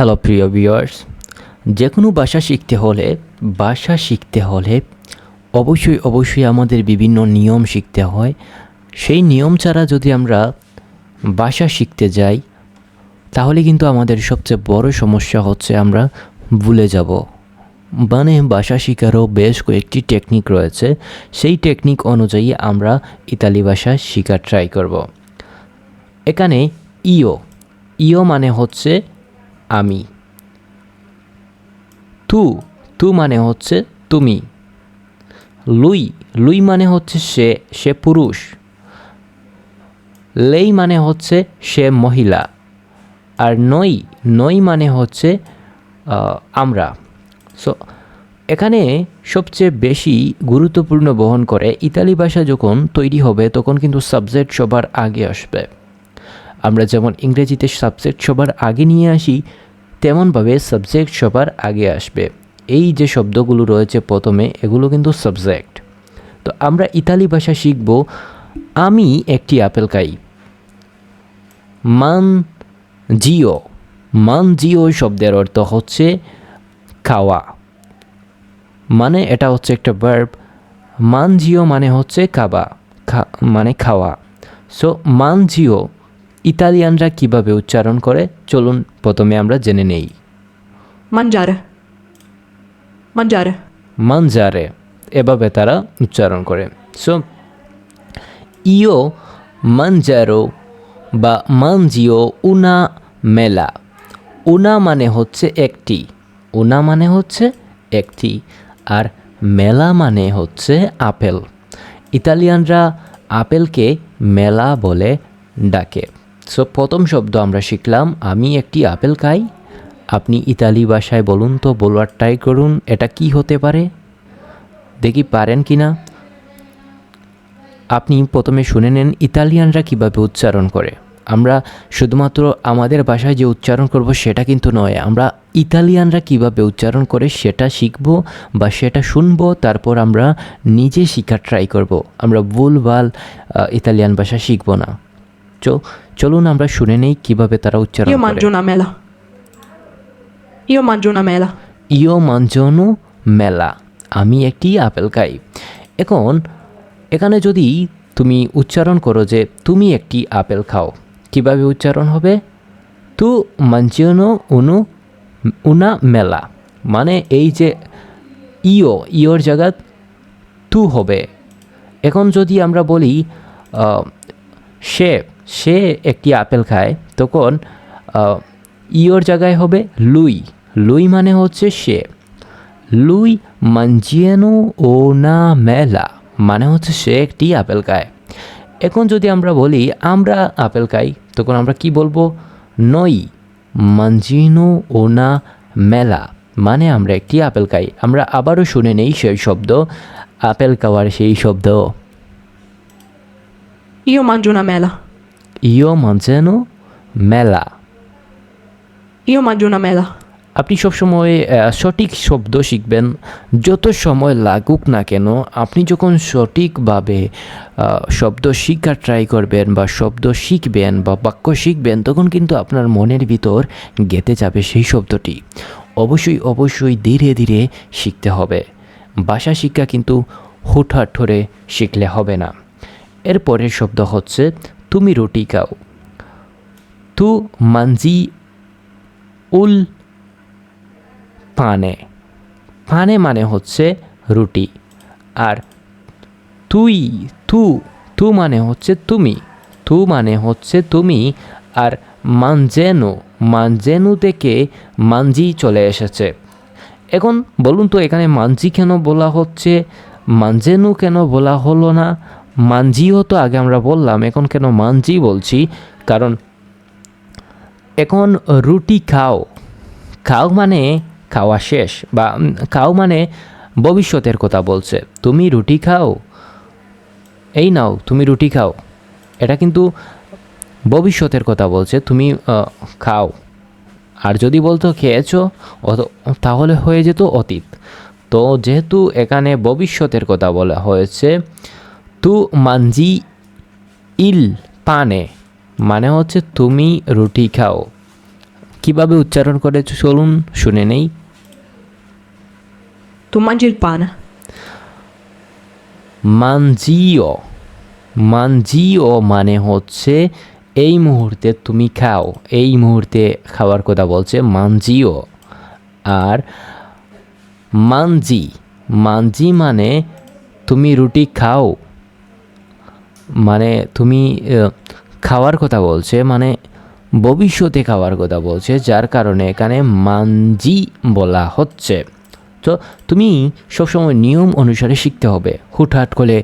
Hello প্রিয় viewers যে কোনো ভাষা শিখতে হলে, ভাষা শিখতে হলে অবশ্যই অবশ্যই আমাদের বিভিন্ন নিয়ম শিখতে হয়। সেই নিয়ম ছাড়া যদি আমরা ভাষা শিখতে যাই, তাহলে কিন্তু আমাদের সবচেয়ে বড় সমস্যা হচ্ছে আমরা ভুলে যাব। মানে ভাষা শেখারও বেশ কয়েকটি টেকনিক রয়েছে। সেই টেকনিক অনুযায়ী আমরা ইতালি ভাষা শেখার ট্রাই করব। এখানে ইও ইও মানে হচ্ছে আমি। তু তু মানে হচ্ছে তুমি। লুই লুই মানে হচ্ছে সে সে পুরুষ। লেই মানে হচ্ছে সে মহিলা। আর নই নই মানে হচ্ছে আমরা। সো, এখানে সবচেয়ে বেশি গুরুত্বপূর্ণ বহন করে ইতালি ভাষা যখন তৈরি হবে, তখন কিন্তু সাবজেক্ট সবার আগে আসবে। আমরা যেমন ইংরেজিতে সাবজেক্ট সবার আগে নিয়ে আসি, তেমনভাবে সাবজেক্ট সবার আগে আসবে। এই যে শব্দগুলো রয়েছে প্রথমে, এগুলো কিন্তু সাবজেক্ট তো আমরা ইতালি ভাষা শিখব, আমি একটি আপেল খাই। মান জিও। মান জিও শব্দের অর্থ হচ্ছে খাওয়া। মানে এটা হচ্ছে একটা বার্ব মান জিও মানে হচ্ছে খাবা মানে খাওয়া। সো মান জিও ইতালিয়ানরা কীভাবে উচ্চারণ করে? চলুন প্রথমে আমরা জেনে নেই। Mangiare. Mangiare. মানজারে। এভাবে তারা উচ্চারণ করে। সো ইও মানজারো বা মানজিও উনা মেলা। উনা মানে হচ্ছে একটি। উনা মানে হচ্ছে একটি। আর মেলা মানে হচ্ছে আপেল। ইতালিয়ানরা আপেলকে মেলা বলে ডাকে। সো প্রথম শব্দ আমরা শিখলাম আমি একটি আপেল খাই। আপনি ইতালি ভাষায় বলুন তো বলার ট্রাই করুন এটা কি হতে পারে? দেখি পারেন কি না আপনি প্রথমে শুনে নেন ইতালিয়ানরা কীভাবে উচ্চারণ করে। আমরা শুধুমাত্র আমাদের ভাষায় যে উচ্চারণ করব সেটা কিন্তু নয় আমরা ইতালিয়ানরা কীভাবে উচ্চারণ করে সেটা শিখব বা সেটা শুনব তারপর আমরা নিজে শেখার ট্রাই করব। আমরা ভুলভাল আহ, ইতালিয়ান ভাষা শিখব না। চলুন আমরা শুনে নেই কীভাবে তারা উচ্চারণ Io করে। mangio una mela. Io mangio una mela. ইও মাঞ্জনু মেলা আমি একটি আপেল খাই। এখন এখানে যদি তুমি উচ্চারণ করো যে তুমি একটি আপেল খাও কীভাবে উচ্চারণ হবে? তু মাঞ্জনো উনু উনা মেলা মানে এই যে ইও ইওর জায়গা তু হবে। এখন যদি আমরা বলি আহ, সে সে একটি আপেল খায়, তখন ইওর জায়গায় হবে লুই। লুই মানে হচ্ছে সে। লুই মাঞ্জিয়ানো ও না মেলা মানে হচ্ছে সে একটি আপেল খায়। এখন যদি আমরা বলি, আমরা আপেল খাই, তখন আমরা কি বলব? নই মাঞ্জিনো ও না মেলা মানে আমরা একটি আপেল খাই। আমরা আবারও শুনে নেই সেই শব্দ, আপেল খাওয়ার সেই শব্দ। ইও মাঞ্জেনো মেলা Io mangio una মেলা আপনি সবসময় আহ, সঠিক শব্দ শিখবেন। যত সময় লাগুক না কেন আপনি যখন সঠিকভাবে আহ, শব্দ শিক্ষার ট্রাই করবেন বা শব্দ শিখবেন বা বাক্য শিখবেন তখন কিন্তু আপনার মনের ভিতর গেঁথে যাবে সেই শব্দটি। অবশ্যই অবশ্যই ধীরে ধীরে শিখতে হবে। ভাষা শিক্ষা কিন্তু হুটহাট ধরে শিখলে হবে না। এরপরের শব্দ হচ্ছে তুমি রুটি খাও। তু মানজি উল পানে। পানে মানে হচ্ছে রুটি। আর তুই, তু তু মানে হচ্ছে তুমি। তু মানে হচ্ছে তুমি। আর মানজেনু মানজেনু থেকে মানজি চলে এসেছে। এখন বলুন তো এখানে মানজি কেন বলা হচ্ছে? মানজেনু কেন বলা হলো না? মানজিও তো আগে আমরা বললাম, এখন কেন মানজি বলছি? কারণ এখন রুটি খাও। খাও মানে খাওয়া শেষ বা খাও মানে ভবিষ্যতের কথা বলছে। তুমি রুটি খাও? এই নাও, তুমি রুটি খাও। এটা কিন্তু ভবিষ্যতের কথা বলছে, তুমি খাও। আর যদি বলতো খেয়েছো তাহলে হয়ে যেত অতীত। তো যেহেতু এখানে ভবিষ্যতের কথা বলা হয়েছে তু মানজি ইল পানে মানে হচ্ছে তুমি রুটি খাও। কীভাবে উচ্চারণ করে চলুন শুনে নেই। mangi il pane. মানজিও মানজিও মানে হচ্ছে এই মুহূর্তে তুমি খাও এই মুহূর্তে খাওয়ার কথা বলছে মানজিও। আর মানজি মানজি মানে তুমি রুটি খাও মানে তুমি খাওয়ার কথা বলছে মানে ভবিষ্যতে খাওয়ার কথা বলছে, যার কারণে এখানে মানজি বলা হচ্ছে। তো তুমি সবসময় নিয়ম অনুসারে শিখতে হবে। হুটহাট করে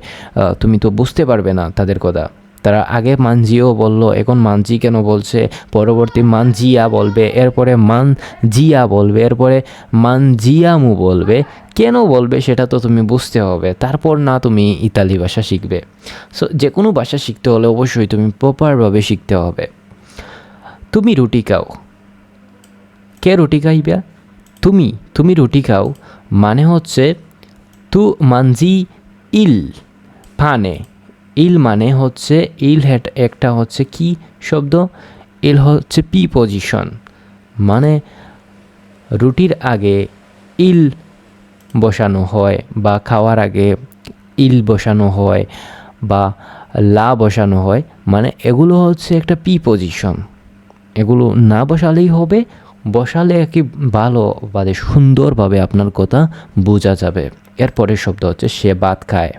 তুমি তো বুঝতে পারবে না তাদের কথা। তারা আগে মানজিও বলল, এখন মানজি কেন বলছে? পরবর্তী মানজিয়া বলবে, এরপরে মানজিয়া বলবে, এরপরে মানজিয়ামু বলবে। কেন বলবে সেটা তো তুমি বুঝতে হবে। তারপর না তুমি ইতালি ভাষা শিখবে। সো যে কোনো ভাষা শিখতে হলে অবশ্যই তুমি প্রপারভাবে শিখতে হবে। তুমি রুটি খাও। কে রুটি খাইবা? তুমি। তুমি রুটি খাও। মানে হচ্ছে তু মানজি ইল পানে। ইল মানে হচ্ছে, ইল হেড একটা হচ্ছে কি শব্দ? ইল হচ্ছে পি পজিশন। মানে রুটির আগে ইল বসানো হয় বা খাওয়ার আগে ইল বসানো হয় বা লা বসানো হয় মানে এগুলো হচ্ছে একটা পি পজিশন। এগুলো না বসালেই হবে, বসালে কি ভালো বাদে সুন্দরভাবে আপনার কথা বোঝা যাবে। এরপরের শব্দ হচ্ছে সে ভাত খায়।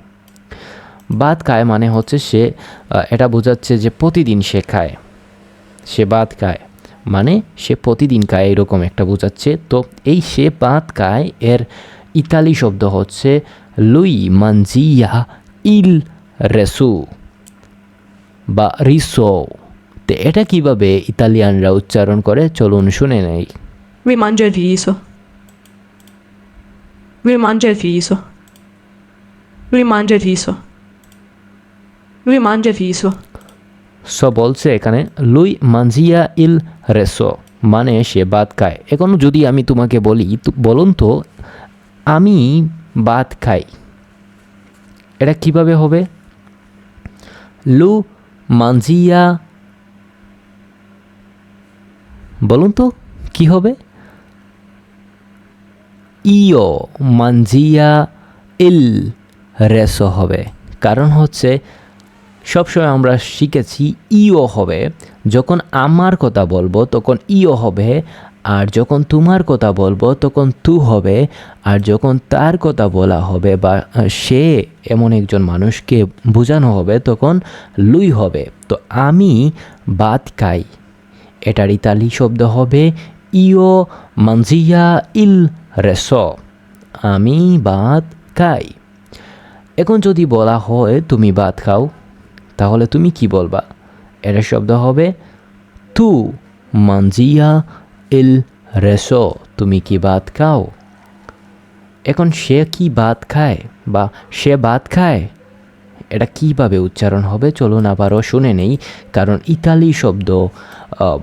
ভাত খায় মানে হচ্ছে সে এটা বোঝাচ্ছে যে প্রতিদিন সে খায় সে ভাত খায় মানে সে প্রতিদিন খায় এরকম একটা বোঝাচ্ছে তো এই সে ভাত খায় এর ইতালি শব্দ হচ্ছে লুই মানজিয়া ইল রেসু বা রিসো তো এটা কীভাবে ইতালিয়ানরা উচ্চারণ করে চলুন শুনে নেই Lui mangia il. Lui mangia il riso. Lui mangia il riso. Lui mangia il riso. So বলছে এখানে লুই মানজিয়া ইল রেসো মানে সে ভাত খায় এখন যদি আমি তোমাকে বলি বলুন তো আমি ভাত খাই এটা কীভাবে হবে লু মানজিয়া বলুন তো কি হবে ইও মানজিয়া ইল রেসো হবে কারণ হচ্ছে সবসময় আমরা শিখেছি ইও হবে। যখন আমার কথা বলব, তখন ইও হবে। আর যখন তোমার কথা বলব, তখন তু হবে। আর যখন তার কথা বলা হবে বা সে এমন একজন মানুষকে বোঝানো হবে, তখন লুই হবে। তো আমি ভাত খাই। এটার ইতালি শব্দ হবে ইও মানজিয়া ইল রেস। আমি ভাত খাই। এখন যদি বলা হয়, তুমি ভাত খাও। তাহলে তুমি কি বলবা? এর শব্দ হবে, তু মানজিয়া ইল রেসো, তুমি কি ভাত খাও? এখন সে কি ভাত খায় বা সে ভাত খায়? এটা কীভাবে উচ্চারণ হবে? চলুন আবারও শুনে নেই, কারণ ইতালি শব্দ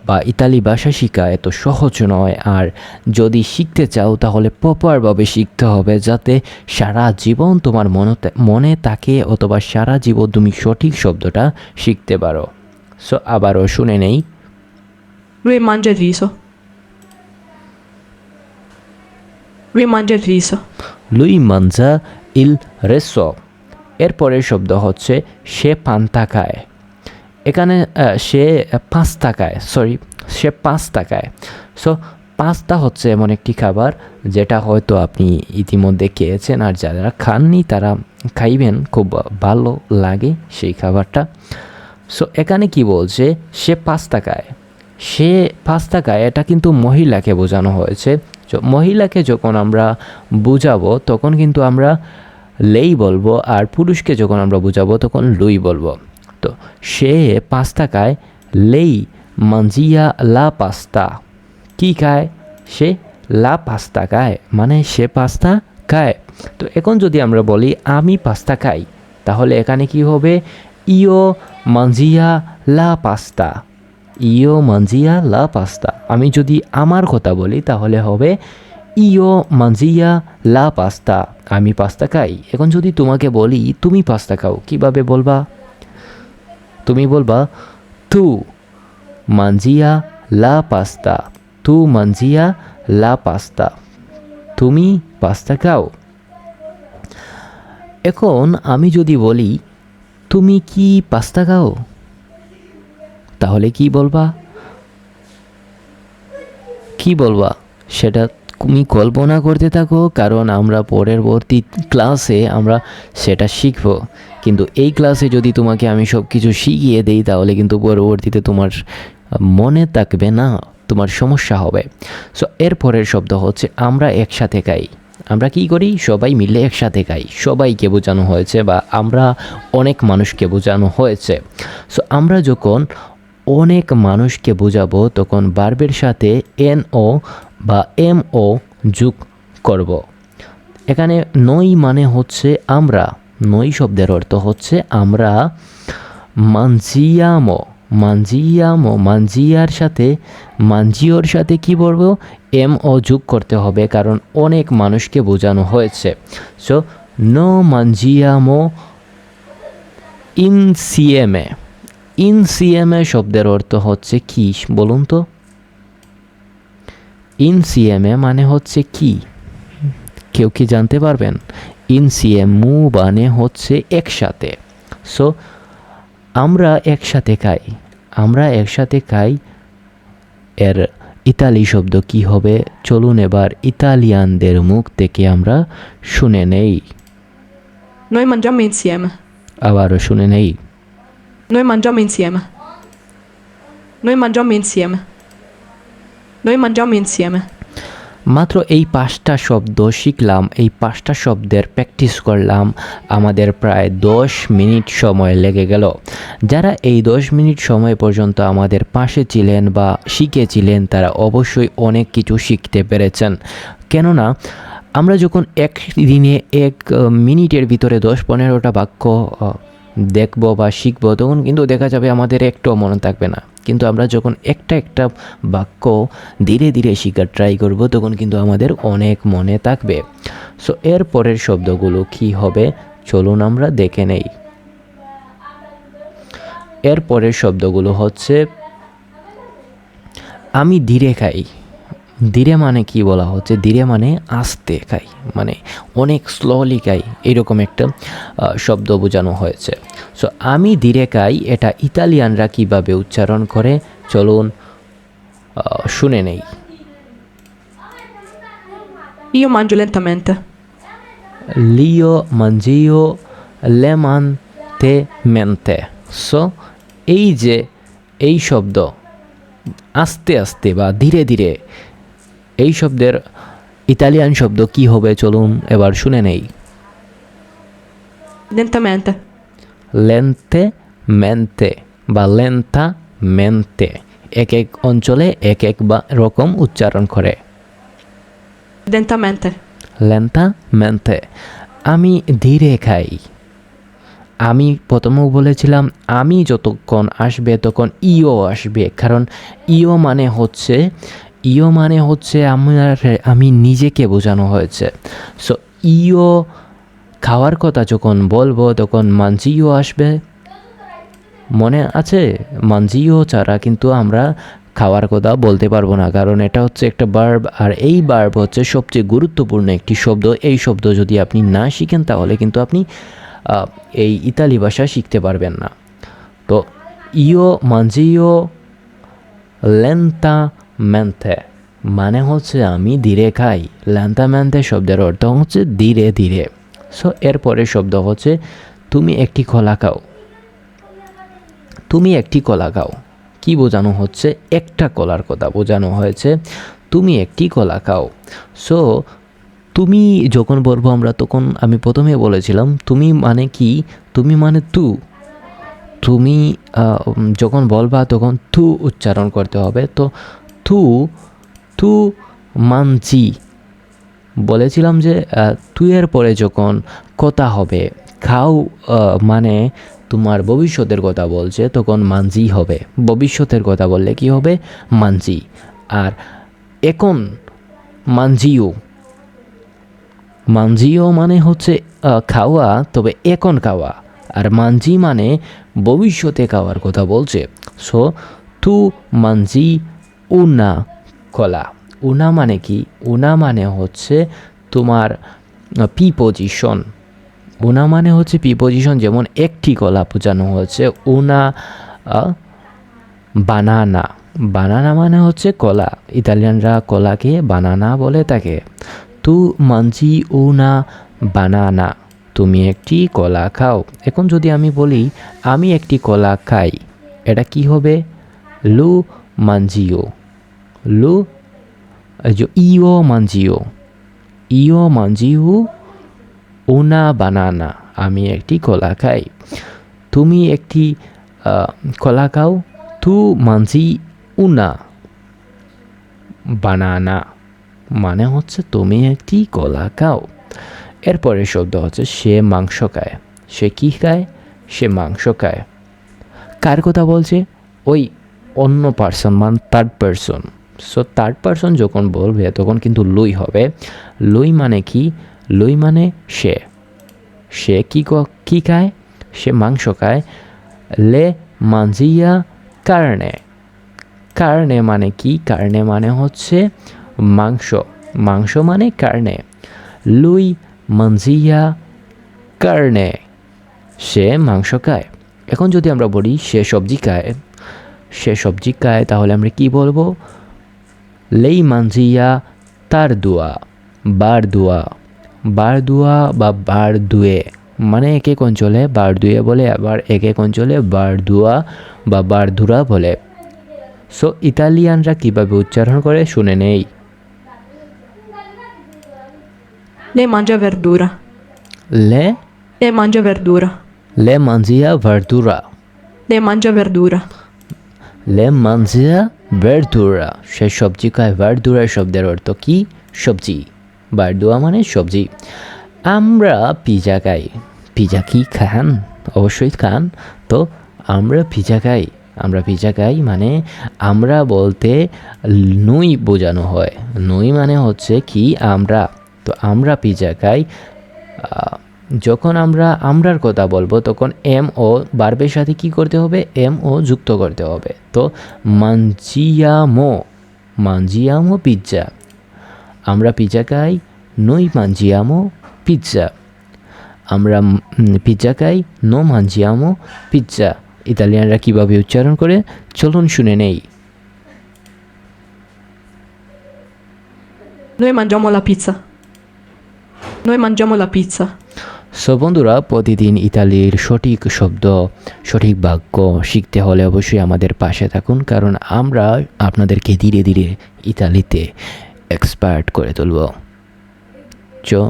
বা ইতালি ভাষা শেখা এত সহজ নয়। আর যদি শিখতে চাও তাহলে প্রপারভাবে শিখতে হবে যাতে সারা জীবন তোমার মনতে মনে থাকে অথবা সারা জীবন তুমি সঠিক শব্দটা শিখতে পারো। সো আবারও শুনে নেই। Lui mangia il riso. Lui mangia il riso. লুই মানজা ইল রেসো এরপরের শব্দ হচ্ছে সে পান্তা খায়। এখানে সে পাঁচ খায় সরি সে পাঁচ খায় সো পাস্তা হচ্ছে এমন একটি খাবার যেটা হয়তো আপনি ইতিমধ্যে খেয়েছেন আর যারা খাননি তারা খাইবেন, খুব ভালো লাগে সেই খাবারটা। সো এখানে কি বলছে, সে পাস্তা খায় সে পাস্তা খায় এটা কিন্তু মহিলাকে বোঝানো হয়েছে। মহিলাকে যখন আমরা বুঝাবো, তখন কিন্তু আমরা লেই বলব আর পুরুষকে যখন আমরা বুঝাবো, তখন লুই বলব। তো সে পাস্তা খায় লেই মানজিয়া লা পাস্তা। কি খায়? সে লা পাস্তা খায় মানে সে পাস্তা খায়। তো এখন যদি আমরা বলি, আমি পাস্তা খাই, তাহলে এখানে কি হবে? ইও মানজিয়া লা পাস্তা। ইও মানজিয়া লা পাস্তা। আমি যদি আমার কথা বলি, তাহলে হবে ইও মানজিয়া লা পাস্তা। আমি পাস্তা খাই। এখন যদি তোমাকে বলি, তুমি পাস্তা খাও, কীভাবে বলবা? তুমি বলবা, তু মানজিয়া লা পাস্তা, তু মানজিয়া লা পাস্তা, তুমি পাস্তা খাও। এখন আমি যদি বলি, তুমি কি পাস্তা খাও? তাহলে কি বলবা? কি বলবা? সেটা তুমি কল্পনা করতে থাকো, কারণ আমরা পরবর্তী ক্লাসে আমরা সেটা শিখব। কিন্তু এই ক্লাসে যদি তোমাকে আমি সব কিছু শিখিয়ে দেই, তাহলে কিন্তু পরবর্তীতে তোমার মনে থাকবে না, তোমার সমস্যা হবে। সো এরপরের শব্দ হচ্ছে, আমরা একসাথে খাই। আমরা কি করি? সবাই মিলে একসাথে খাই। সবাইকে বোঝানো হয়েছে বা আমরা অনেক মানুষকে বোঝানো হয়েছে। সো আমরা যখন অনেক মানুষকে বোঝাবো, তখন বার্বের সাথে এন ও বা এম ও যোগ করব। এখানে নই মানে হচ্ছে আমরা। নই শব্দের অর্থ হচ্ছে আমরা মানজিয়ামো মানজিয়ামো মানজিয়ার সাথে মানজিওর সাথে কি বলব এম ও যোগ করতে হবে কারণ অনেক মানুষকে বোঝানো হয়েছে। So no মানজিয়ামো ইনসিএমে। ইনসিএমে শব্দের অর্থ হচ্ছে কি? বলুন তো। ইনসিএমে মানে হচ্ছে কি? কেউ কি জানতে পারবেন? ইনসিএম মু মানে হচ্ছে একসাথে। সো আমরা একসাথে খাই। আমরা একসাথে খাই এর ইতালি শব্দ কি হবে? চলুন এবার ইতালিয়ানদের মুখ থেকে আমরা শুনে নেই। Noi mangiamo insieme. আবারও শুনে নেই। Noi mangiamo insieme. Noi mangiamo insieme. Noi mangiamo insieme. মাত্র এই পাঁচটা শব্দ শিখলাম, এই পাঁচটা শব্দের প্র্যাকটিস করলাম, আমাদের প্রায় দশ মিনিট সময় লেগে গেল। যারা এই দশ মিনিট সময় পর্যন্ত আমাদের পাশে ছিলেন বা শিখেছিলেন, তারা অবশ্যই অনেক কিছু শিখতে পেরেছেন। কেননা, আমরা যখন এক দিনে এক মিনিটের ভিতরে দশ পনেরোটা বাক্য দেখব বা শিখব, তখন কিন্তু দেখা যাবে আমাদের একটুও মনে থাকবে না। কিন্তু আমরা যখন একটা একটা বাক্য ধীরে ধীরে শেখার ট্রাই করব, তখন কিন্তু আমাদের অনেক মনে থাকবে। সো এর পরের শব্দগুলো কি হবে? চলুন আমরা দেখে নেই। এর পরের শব্দগুলো হচ্ছে, আমি ধীরে খাই। ধীরে মানে কি বলা হচ্ছে? ধীরে মানে আস্তে খাই মানে অনেক স্লোলি খাই এরকম একটা শব্দ বোঝানো হয়েছে। সো আমি ধীরে খাই এটা ইতালিয়ানরা কীভাবে উচ্চারণ করে? চলুন শুনে নেই। Io mangio lentamente. লিও মঞ্জিও লেমান তে মেন্তে সো এই যে এই শব্দ আস্তে আস্তে বা ধীরে ধীরে এই শব্দের ইতালিয়ান শব্দ কি হবে চলুন এবার শুনে নেই। Lentamente. লেন্তে মেন্তে বা লেন্তা মেন্তে এক এক অঞ্চলে এক এক বা রকম উচ্চারণ করে। Lentamente. লেন্তা মেন্তে আমি ধীরে খাই। আমি প্রথমেও বলেছিলাম আমি যতক্ষণ আসবে তখন ইও আসবে কারণ ইও মানে হচ্ছে ইও মানে হচ্ছে আমার আমি নিজেকে বোঝানো হয়েছে। সো ইও খাওয়ার কথা যখন বলব, তখন মানজিও আসবে। মনে আছে? মানজিও ছাড়া কিন্তু আমরা খাওয়ার কথা বলতে পারব না, কারণ এটা হচ্ছে একটা বার্ব আর এই বার্ব হচ্ছে সবচেয়ে গুরুত্বপূর্ণ একটি শব্দ। এই শব্দ যদি আপনি না শিখেন, তাহলে কিন্তু আপনি এই ইতালি ভাষা শিখতে পারবেন না। তো, ইও মানজিও লেন্তা ম্যান্থে মানে হচ্ছে আমি ধীরে খাই। ল্যান্থা ম্যান্থে শব্দের অর্থ হচ্ছে ধীরে ধীরে। সো এরপরে শব্দ হচ্ছে, তুমি একটি কলা খাও। তুমি একটি কলা খাও। কি বোঝানো হচ্ছে? একটা কলার কথা বোঝানো হয়েছে, তুমি একটি কলা খাও। সো তুমি যখন বলব আমরা তখন আমি প্রথমে বলেছিলাম, তুমি মানে কি? তুমি মানে তু। তুমি যখন বলবা তখন তু উচ্চারণ করতে হবে। তো তু থু মানছি বলেছিলাম যে তুইয়ের পরে যখন কথা হবে, খাও মানে তোমার ভবিষ্যতের কথা বলছে, তখন মানজি হবে। ভবিষ্যতের কথা বললে কি হবে? মানজি আর এখন মানজিও। মানজিও মানে হচ্ছে খাওয়া, তবে এখন খাওয়া। আর মানজি মানে ভবিষ্যতে খাওয়ার কথা বলছে। সো তু মানজি উনা, কলা। উনা মানে কি? উনা মানে হচ্ছে তোমার পি পজিশন উনা মানে হচ্ছে পি পজিশন যেমন একটি কলা বোঝানো হচ্ছে উনা বানানা। বানানা মানে হচ্ছে কলা। ইতালিয়ানরা কলাকে বানানা বলে থাকে। তু মানজি উনা বানানা। তুমি একটি কলা খাও। এখন যদি আমি বলি, আমি একটি কলা খাই, এটা কি হবে? লু লু এই যে ইও মানজিও ইও মানজিও উনা বানানা আমি একটি কলা খাই তুমি একটি কলা খাও তু মানজি উনা বানানা মানে হচ্ছে তুমি একটি কলা খাও এরপরে শব্দ হচ্ছে সে মাংস খায় সে কি খায় সে মাংস খায় কার কথা বলছে ওই অন্য পার্সন মান third person so third person যখন বলবে, তখন কিন্তু লুই হবে। লুই মানে কি? লুই মানে সে। সে কি, ক- খায়? সে মাংস খায়। লে মানজিয়া কারণে। কারণে মানে কি? কারণে মানে হচ্ছে মাংস। মাংস মানে কারণে। লুই মানজিয়া কারণে সে মাংস খায়। এখন যদি আমরা বলি, সে সবজি খায় সে সবজি খায় তাহলে আমরা কি বলব? লেই মানজিয়া তার দোয়া বার দোয়া। বার দোয়া বা বার দুয়ে মানে এক এক অঞ্চলে বার দুয়ে বলে আবার এক এক অঞ্চলে বার দুয়া বা বার ধুরা বলে। সো ইতালিয়ানরা কীভাবে উচ্চারণ করে? শুনে নেই। Lei mangia verdura. লে? Lei mangia verdura. লে মানজিয়া ভার্দুরা Lei mangia verdura. লে মানজিয়া ভার্দুরা সে সবজি খায় ভার্দুরা শব্দের অর্থ কি? সবজি। ভার্দুয়া মানে সবজি। আমরা পিজা খাই। পিজা কি খান? অবশ্যই খান। তো আমরা পিজা খাই। আমরা পিজা খাই মানে আমরা বলতে নুই বোঝানো হয়। নুই মানে হচ্ছে কি, আমরা। তো আমরা পিজা খাই যখন আমরা আমরার কথা বলব, তখন এম ও বার্বের সাথে কি করতে হবে? এম ও যুক্ত করতে হবে। তো মানজিয়ামো মানজিয়ামো পিৎজা। আমরা পিৎজা খাই, নই মানজিয়ামো পিৎজা। আমরা পিৎজা খাই, নো মানজিয়ামো পিৎজা। ইতালিয়ানরা কীভাবে উচ্চারণ করে? চলুন শুনে নেই। Noi mangiamo la pizza. Noi mangiamo la pizza. So বন্ধুরা, প্রতিদিন ইতালির সঠিক শব্দ, সঠিক বাক্য শিখতে হলে অবশ্যই আমাদের পাশে থাকুন, কারণ আমরা আপনাদেরকে ধীরে ধীরে ইতালিতে এক্সপার্ট করে তুলব। চো,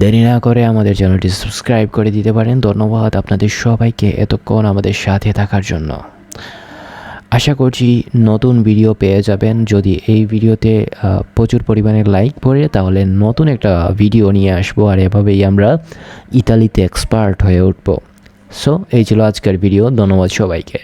দেরি না করে আমাদের চ্যানেলটি সাবস্ক্রাইব করে দিতে পারেন। ধন্যবাদ আপনাদের সবাইকে এতক্ষণ আমাদের সাথে থাকার জন্য। আশা করছি নতুন ভিডিও পেয়ে যাবেন। যদি এই ভিডিওতে প্রচুর পরিমাণে লাইক পড়ে, তাহলে নতুন একটা ভিডিও নিয়ে আসব। আর এভাবেই আমরা ইতালিতে এক্সপার্ট হয়ে উঠবো। সো এই ছিল আজকের ভিডিও ধন্যবাদ সবাইকে।